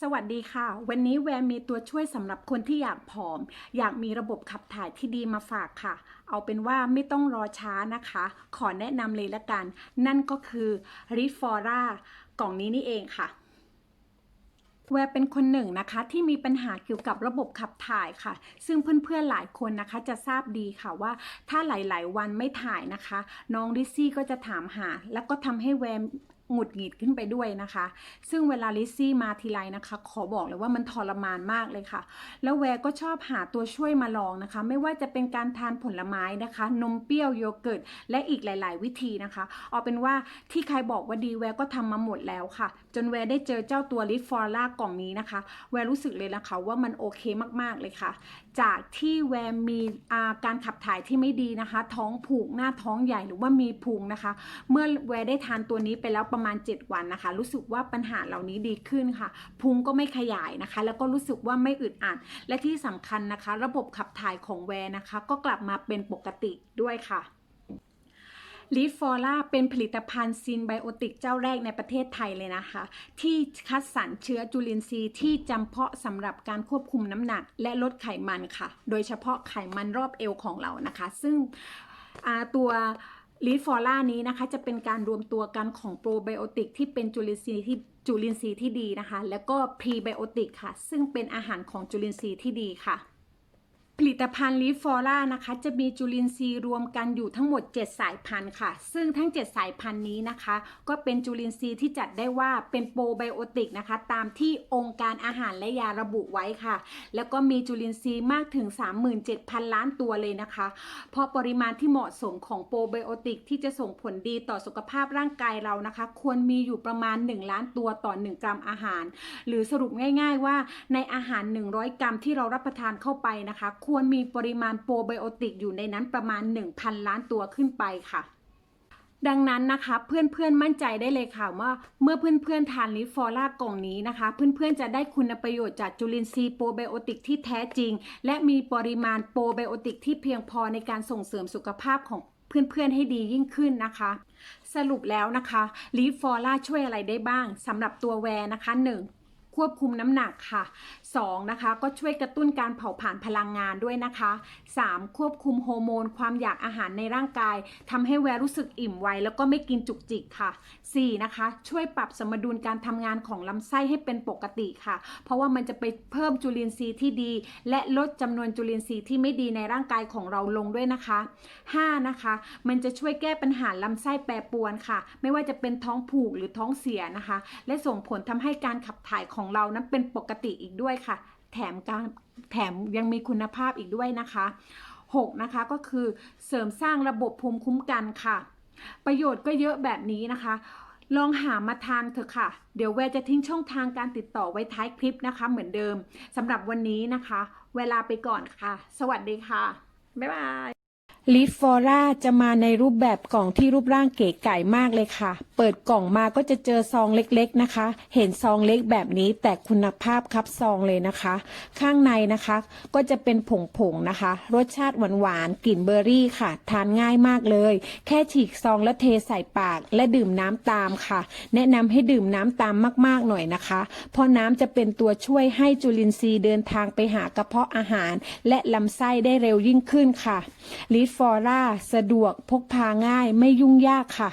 สวัสดีค่ะ วันนี้แวร์มีตัวช่วยสำหรับคนที่อยากผอม อยากมีระบบขับถ่ายที่ดีมาฝากค่ะ เอาเป็นว่าไม่ต้องรอช้านะคะ ขอแนะนำเลยละกัน นั่นก็คือ r i f o r a กล่องนี้นี่เองค่ะ แวร์เป็นคนหนึ่งนะคะ ที่มีปัญหาเกี่ยวกับระบบขับถ่ายค่ะ ซึ่งเพื่อนๆหลายคนนะคะจะทราบดีค่ะว่า ถ้าหลายๆ วันไม่ถ่ายนะคะ น้องลิซซี่ก็จะถามหา แล้วก็ทำให้แวร์ หงุดหงิดขึ้นไปด้วยนะคะ ซึ่งเวลาลิซซี่มาทีไรนะคะ ขอบอกเลยว่ามันทรมานมากเลยค่ะ แล้วแวร์ก็ชอบหาตัวช่วยมาลองนะคะ ไม่ว่าจะเป็นการทานผลไม้นะคะ นมเปรี้ยวโยเกิร์ต และอีกหลาย ๆ วิธีนะคะ เอาเป็นว่าที่ใครบอกว่าดีแวร์ก็ทำมาหมดแล้วค่ะ จนแวร์ได้เจอเจ้าตัวลิฟอร่ากล่องนี้นะคะ แวร์รู้สึกเลยนะคะว่ามันโอเคมาก ๆ เลยค่ะ จากที่แวร์มีอาการขับถ่ายที่ไม่ดีนะคะ ท้องผูกหน้าท้องใหญ่หรือว่ามีพุงนะคะ เมื่อแวร์ได้ทานตัวนี้ไปแล้วประมาณ 7 วันนะคะ รู้สึกว่าปัญหาเหล่านี้ดีขึ้นค่ะ พุงก็ไม่ขยายนะคะ แล้วก็รู้สึกว่าไม่อึดอัด และที่สำคัญนะคะ ระบบขับถ่ายของแวร์นะคะ ก็กลับมาเป็นปกติด้วยค่ะลีฟอร่าเป็นผลิตภัณฑ์ซินไบโอติกเจ้าแรกในประเทศไทยเลยนะคะ ที่คัดสรรเชื้อจุลินทรีย์ที่จำเพาะสำหรับการควบคุมน้ำหนัก และลดไขมันค่ะ โดยเฉพาะไขมันรอบเอวของเรานะคะ ซึ่งตัว ลีฟอร่านี้นะคะจะเป็นการรวมตัวกันของโปรไบโอติกที่เป็นจุลินทรีย์ที่จุลินทรีย์ที่ดีนะคะ แล้วก็พรีไบโอติกค่ะ ซึ่งเป็นอาหารของจุลินทรีย์ที่ดีค่ะ ผลิตภัณฑ์ลีฟอร่านะคะ จะมีจุลินทรีย์รวมกันอยู่ทั้งหมด 7 สายพันธุ์ค่ะ ซึ่งทั้ง 7 สายพันธุ์นี้นะคะ ก็เป็นจุลินทรีย์ที่จัดได้ว่าเป็นโปรไบโอติกนะคะ ตามที่องค์การอาหารและยาระบุไว้ค่ะ แล้วก็มีจุลินทรีย์มากถึง 37,000 ล้านตัวเลยนะคะ เพราะปริมาณที่เหมาะสมของโปรไบโอติกที่จะส่งผลดีต่อสุขภาพร่างกายเรานะคะ ควรมีอยู่ประมาณ 1 ล้านตัวต่อ 1 กรัมอาหาร หรือสรุปง่าย ๆ ว่าในอาหาร 100 กรัมที่เรารับประทานเข้าไปนะคะควรมีปริมาณโปรไบโอติกอยู่ในนั้นประมาณ 1,000 ล้านตัวขึ้นไปค่ะ ดังนั้นนะคะเพื่อนๆมั่นใจได้เลยค่ะว่าเมื่อเพื่อนๆทานลิฟอร่ากล่องนี้นะคะ เพื่อนๆจะได้คุณประโยชน์จากจุลินทรีย์โปรไบโอติกที่แท้จริง และมีปริมาณโปรไบโอติกที่เพียงพอในการส่งเสริมสุขภาพของเพื่อนๆให้ดียิ่งขึ้นนะคะ สรุปแล้วนะคะลีฟอร่าช่วยอะไรได้บ้างสำหรับตัวแวร์นะคะ 1. ควบคุมน้ำหนักค่ะ 2. นะคะก็ช่วยกระตุ้นการเผาผลาญพลังงานด้วยนะคะ 3. ควบคุมโฮอร์โมน ความอยากอาหารในร่างกายทำให้แวร์รู้สึกอิ่มไวแล้วก็ไม่กินจุกจิกค่ะ 4. นะคะ ช่วยปรับสมดุลการทำงานของลำไส้ให้เป็นปกติค่ะ เพราะว่ามันจะไปเพิ่มจุลินทรีย์ที่ดี และลดจำนวนจุลินทรีย์ที่ไม่ดีในร่างกายของเราลงด้วยนะคะ 5. นะคะ มันจะช่วยแก้ปัญหาลำไส้แปรปรวนค่ะ ไม่ว่าจะเป็นท้องผูกหรือท้องเสียนะคะ และส่งผลทำให้การขับถ่ายของเรานั้นเป็นปกติอีกด้วยค่ะ แถมการแถมยังมีคุณภาพอีกด้วยนะคะ 6. นะคะก็คือเสริมสร้างระบบภูมิคุ้มกันค่ะ ประโยชน์ก็เยอะแบบนี้นะคะ ลองหามาทานเถอะค่ะ เดี๋ยวแวร์จะทิ้งช่องทางการติดต่อไว้ท้ายคลิปนะคะ เหมือนเดิมสำหรับวันนี้นะคะ เวลาไปก่อนค่ะ สวัสดีค่ะ บ๊ายบาย ลิฟอร่าจะมาในรูปแบบกล่องที่รูปร่างเก๋ไก่มากเลยค่ะ เปิดกล่องมาก็จะเจอซองเล็กๆนะคะ เห็นซองเล็กแบบนี้แต่คุณภาพครับซองเลยนะคะ ข้างในนะคะก็จะเป็นผงๆนะคะ รสชาติหวานๆกลิ่นเบอร์รี่ค่ะ ทานง่ายมากเลย แค่ฉีกซองแล้วเทใส่ปากและดื่มน้ำตามค่ะ แนะนำให้ดื่มน้ำตามมากๆหน่อยนะคะ เพราะน้ำจะเป็นตัวช่วยให้จุลินทรีย์เดินทางไปหากระเพาะอาหาร และลำไส้ได้เร็วยิ่งขึ้นค่ะลิฟอร่า สะดวกพกพาง่ายไม่ยุ่งยากค่ะ